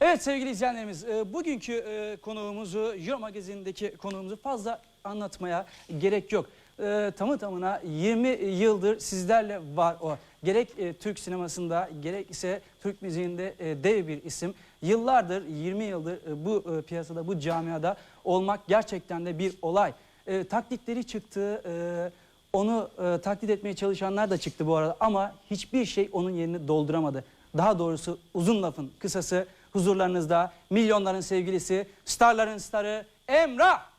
Evet sevgili izleyenlerimiz, e, bugünkü e, konuğumuzu, Euro Magazin'deki konuğumuzu fazla anlatmaya gerek yok. E, Tamı tamına 20 yıldır sizlerle var o. Gerek Türk sinemasında, gerek ise Türk müziğinde dev bir isim. Yıllardır, 20 yıldır bu piyasada, bu camiada olmak gerçekten de bir olay. Taklitleri çıktı, onu taklit etmeye çalışanlar da çıktı bu arada ama hiçbir şey onun yerini dolduramadı. Daha doğrusu uzun lafın kısası huzurlarınızda milyonların sevgilisi, starların starı Emrah.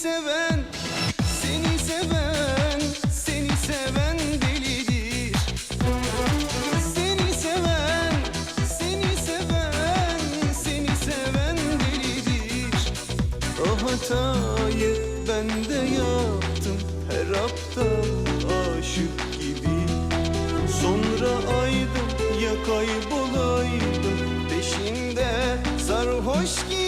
Seven, seni seven, seni seven delidir. Seni seven, seni seven, seni seven delidir. O hatayı ben de yaptım her aptal aşık gibi. Sonra aydım ya kaybolaydım peşinde sarhoş gibi.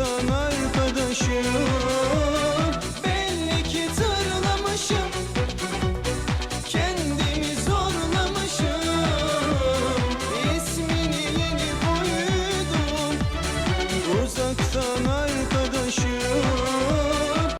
Uzaktan arkadaşım